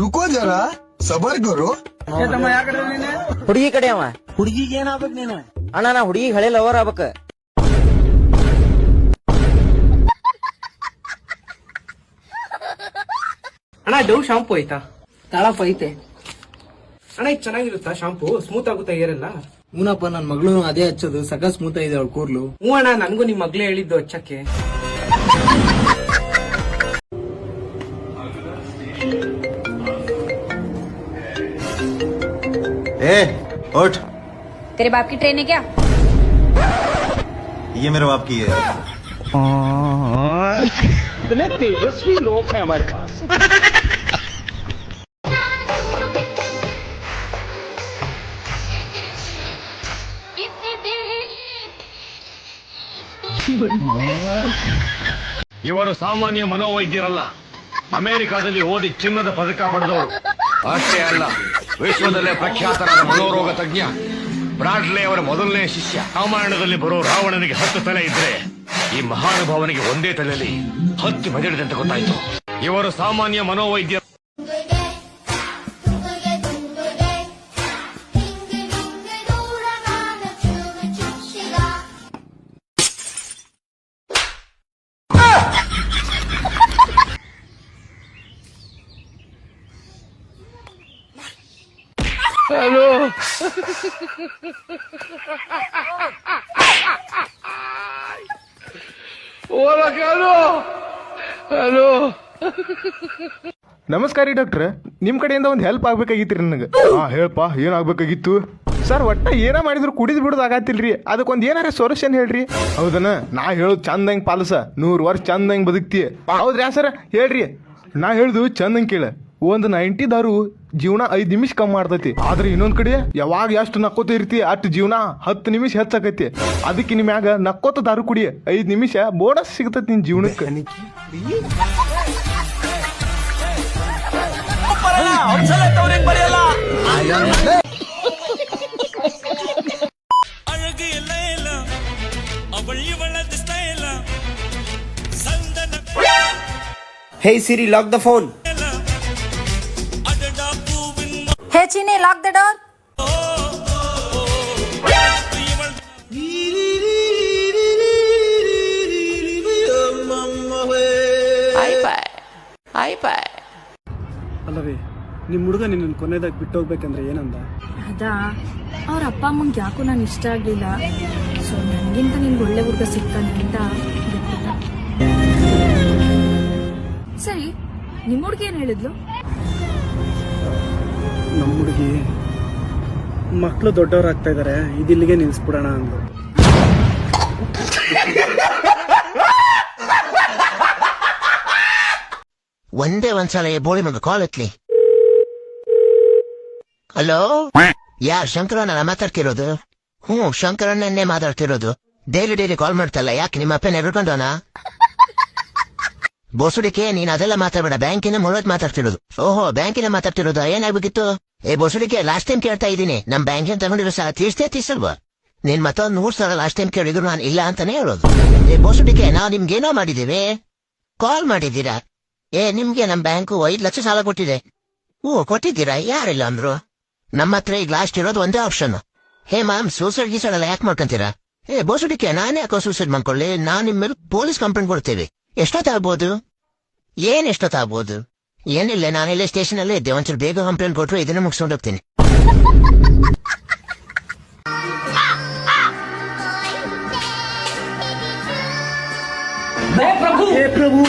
ರುಕೋ ಜರ ಸಬರ್ ಗುರು ಹುಡುಗಿ ಕಡೆ ಅವ. ಹುಡುಗಿಗೆ ಏನಾಗ್ಬೇಕು ನೀನು? ಅಣ್ಣ ನಾ ಹುಡುಗಿ ಹಳೆ ಲವರ್ ಆಗ್ಬೇಕ. ಅಣ್ಣ ಡೌ ಶಾಂಪು ಐತಾ ತಾಳಪ್ಪ ಐತೆ. ಅಣ್ಣ ಇದು ಚೆನ್ನಾಗಿರುತ್ತಾ ಶಾಂಪು ಸ್ಮೂತ್ ಆಗುತ್ತಾ ಏರಲ್ಲ ಹೂನಪ್ಪ ನನ್ ಮಗಳು ಅದೇ ಹಚ್ಚೋದು. ಸಕ ಸ್ಮೂತ್ ಇದೆ ಅವಳು ಕೂರ್ಲು ಹ್ಞೂ ಅಣ್ಣ ನನಗೂ ನಿಮ್ಮ ಮಗ್ಳೇ ಹೇಳಿದ್ದು ಹಚ್ಚಕ್ಕೆ. ए उठ तेरे बाप की ट्रेन है क्या ये मेरे बाप की है ಇವರು ಸಾಮಾನ್ಯ ಮನೋವೈದ್ಯರಲ್ಲ ಅಮೆರಿಕಾದಲ್ಲಿ ಓದಿ ಚಿನ್ನದ ಪದಕ ಪಡೆದವರು ಅಷ್ಟೇ ಅಲ್ಲ, ವಿಶ್ವದಲ್ಲೇ ಪ್ರಖ್ಯಾತರಾದ ಮನೋರೋಗ ತಜ್ಞ ಬ್ರಾಡ್ಲೆ ಅವರ ಮೊದಲನೇ ಶಿಷ್ಯ. ರಾಮಾಯಣದಲ್ಲಿ ಬರೋ ರಾವಣನಿಗೆ ಹತ್ತು ತಲೆ ಇದ್ರೆ ಈ ಮಹಾನುಭಾವನಿಗೆ ಒಂದೇ ತಲೆಯಲ್ಲಿ ಹತ್ತು ಅಂತ ಗೊತ್ತಾಯ್ತು. ಇವರು ಸಾಮಾನ್ಯ ಮನೋವೈದ್ಯ ನಮಸ್ಕಾರ ರೀ ಡಾಕ್ಟ್ರ್. ನಿಮ್ಮ ಕಡೆಯಿಂದ ಒಂದು ಹೆಲ್ಪ್ ಆಗ್ಬೇಕಾಗಿತ್ತು ರೀ ನನಗೆ ಹಾಂ ಹೇಳಪ್ಪ ಏನಾಗಬೇಕಾಗಿತ್ತು? ಸರ್ ಒಟ್ಟ ಏನ ಮಾಡಿದ್ರು ಕುಡಿದು ಬಿಡೋದು ಆಗತ್ತಿಲ್ರಿ ಅದಕ್ಕೊಂದು ಏನಾರ ಸೊಲ್ಯೂಷನ್ ಹೇಳ್ರಿ. ಹೌದನ? ನಾ ಹೇಳೋದು ಹೆಂಗೆ ಪಾಲಸ. ನೂರು ವರ್ಷ ಚಂದಂಗೆ ಬದುಕ್ತಿ. ಹೌದ್ರಿ ಸರ್ ಹೇಳ್ರಿ. ನಾ ಹೇಳ್ದು ಚಂದಂಗೆ ಕೇಳ. ಒಂದು ನೈಂಟಿ ದಾರು ಜೀವನ ಐದು ನಿಮಿಷ ಕಮ್ಮಿ ಮಾಡ್ತೈತಿ. ಆದ್ರೆ ಇನ್ನೊಂದ್ ಕಡೆ ಯಾವಾಗ ಎಷ್ಟು ನಕ್ಕೋತ ಇರ್ತಿ ಅಷ್ಟು ಜೀವನ ಹತ್ತು ನಿಮಿಷ ಹೆಚ್ಚಾಕೈತಿ. ಅದಕ್ಕೆ ನಿಮ್ಯಾಗ ನಕ್ಕೋತ ದಾರು ಕುಡಿ, ಐದು ನಿಮಿಷ ಬೋನಸ್ ಸಿಗ್ತೈತಿ ನಿನ್ ಜೀವನಕ್ಕೆ. Hey Siri lock the phone Chini lock the door ಅಲ್ಲವೇ ನಿಮ್ ಹುಡುಗ ನಿನ್ನ ಕೊನೆದಾಗಿ ಬಿಟ್ಟೋಗ್ಬೇಕಂದ್ರೆ ಏನಂದ? ಅದಾ ಅವ್ರ ಅಪ್ಪ ಅಮ್ಮಂಗೆ ಯಾಕೂ ನಾನು ಇಷ್ಟ ಆಗ್ಲಿಲ್ಲ. ಸೊ ನನ್ಗಿಂತ ನಿನ್ಗೆ ಒಳ್ಳೆ ಹುಡುಗ ಸಿಗ್ತಾನೆ ಅಂತ ಸರಿ ನಿಮ್ಮ ಹುಡುಗಿ ಏನ್ ಹೇಳಿದ್ಲು? ನಮ್ಮ ಹುಡುಗಿ ಮಕ್ಕಳು ದೊಡ್ಡವರಾಗ್ತಾ ಇದಾರೆ ಇದಿಲ್ಲಿಗೆ ನಿಲ್ಸ್ಬಿಡೋಣ ಅಂದ್ರು ಒಂದೇ ಒಂದ್ಸಲ ಬೋಳಿ ಮಗ ಕಾಲ್ ಎತ್ಲಿ ಹಲೋ ಯಾರ್ ಶಂಕರಣ್ಣ ಮಾತಾಡ್ತಿರೋದು. ಹ್ಞೂ ಶಂಕರಣ್ಣನ್ನೇ ಮಾತಾಡ್ತಿರೋದು. ಡೈಲಿ ಡೈಲಿ ಕಾಲ್ ಮಾಡ್ತಲ್ಲ, ಯಾಕೆ ನಿಮ್ಮ ಅಪ್ಪನ ಎಡ್ಕೊಂಡವನ ಬೋಸುಡಿಕೆ, ನೀನ್ ಅದೆಲ್ಲ ಮಾತಾಡ್ಬೇಡ, ಬ್ಯಾಂಕಿನ ಮುಳುವತ್ ಮಾತಾಡ್ತಿರೋದು. ಓಹೋ, ಬ್ಯಾಂಕಿನ ಮಾತಾಡ್ತಿರೋದು? ಏನಾಗ್ಬೇಕಿತ್ತು? ಏ ಬೋಸುಡಿಕೆ ಲಾಸ್ಟ್ ಟೈಮ್ ಕೇಳ್ತಾ ಇದ್ದೀನಿ. ನಮ್ ಬ್ಯಾಂಕಿನ ತಗೊಂಡಿರೋ ಸಹ ತೀರ್ಸ್ತೇ ತೀರ್ಸಲ್ವಾ? ನೀನ್ ಮತ್ತೊಂದ್ ಮೂರ್ ಸಲ ಲಾಸ್ಟ್ ಟೈಮ್ ಕೇಳಿದ್ರು ನಾನು ಇಲ್ಲ ಅಂತಾನೆ ಹೇಳೋದು. ಏ ಬೋಸುಡಿಕೆ ನಾವು ನಿಮ್ಗೇನೋ ಮಾಡಿದ್ದೀವಿ. ಕಾಲ್ ಮಾಡಿದ್ದೀರಾ? ಏ, ನಿಮ್ಗೆ ನಮ್ ಬ್ಯಾಂಕು ಐದ್ ಲಕ್ಷ ಸಾಲ ಕೊಟ್ಟಿದೆ. ಓ ಕೊಟ್ಟಿದ್ದೀರಾ? ಯಾರಿಲ್ಲ ಅಂದ್ರು? ನಮ್ಮ ಹತ್ರ ಈಗ ಲಾಸ್ಟ್ ಇರೋದು ಒಂದೇ ಆಪ್ಷನ್ ಹೇ ಮ್ಯಾಮ್ ಸೂಸೈಡ್ ಗೀಸೈಡ್ ಎಲ್ಲ ಯಾಕೆ ಮಾಡ್ಕೊಂತೀರಾ? ಏ ಬೋಸುಡಿಕೆ ನಾನೇ ಯಾಕೋ ಸೂಸೈಡ್ ಮಾಡ್ಕೊಳ್ಳಿ? ನಾನು ನಿಮ್ಮ ಮೇಲೆ ಪೊಲೀಸ್ ಕಂಪ್ಲೇಂಟ್ ಕೊಡ್ತೀವಿ. ಎಷ್ಟೊತ್ತಾಗ್ಬೋದು? ಏನ್ ಎಷ್ಟೊತ್ತಾಗ್ಬೋದು? ಏನಿಲ್ಲ ನಾನಿಲ್ಲೇ ಸ್ಟೇಷನ್ ಅಲ್ಲೇ ಇದ್ದೆ ಒಂಚೂರು ಬೇಗ ಕಂಪ್ಲೇಂಟ್ ಕೊಟ್ರು ಇದನ್ನ ಮುಗಿಸ್ಕೊಂಡು ಹೋಗ್ತೀನಿ ಹೇ ಪ್ರಭು